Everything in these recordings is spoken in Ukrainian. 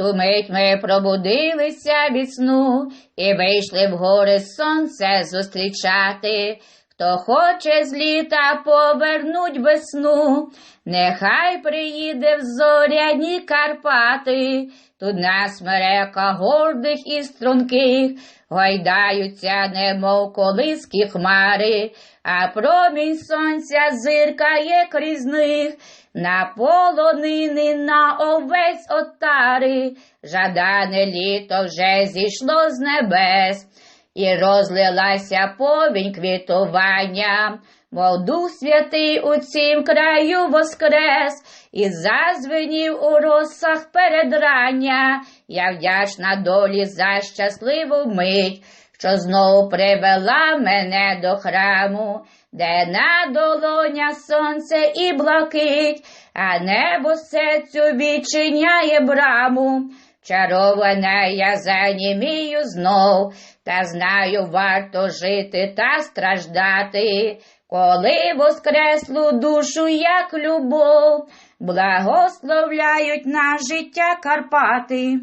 ту мить ми пробудилися від сну і вийшли в гори сонце зустрічати. Хто хоче з літа повернуть весну, нехай приїде в зоряні Карпати. Тут нас мерека гордих і струнких, гойдаються, немов колиски хмари, а промінь сонця зиркає крізь них, на полонини, на овець отари, жадане літо вже зійшло з небес. І розлилася повінь квітування, мов дух святий у цім краю воскрес, і зазвенів у росах передрання. Я вдячна долі за щасливу мить, що знову привела мене до храму, де на долоня сонце і блакить, а небо серцю відчиняє браму. Чарована я занімію знов, та знаю, варто жити та страждати, коли воскреслу душу, як любов, благословляють на життя Карпати.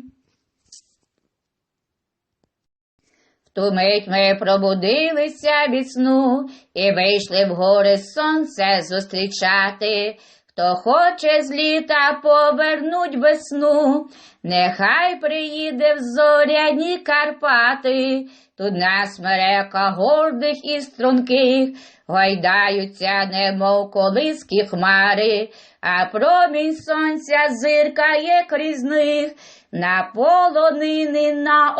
Ту мить ми пробудилися від сну і вийшли в гори сонце зустрічати. Хто хоче з літа повернуть весну, нехай приїде в зоряні Карпати. Тут нас мерека гордих і струнких, гойдаються, немов колиски хмари, а промінь сонця зиркає крізь них, на полонини, на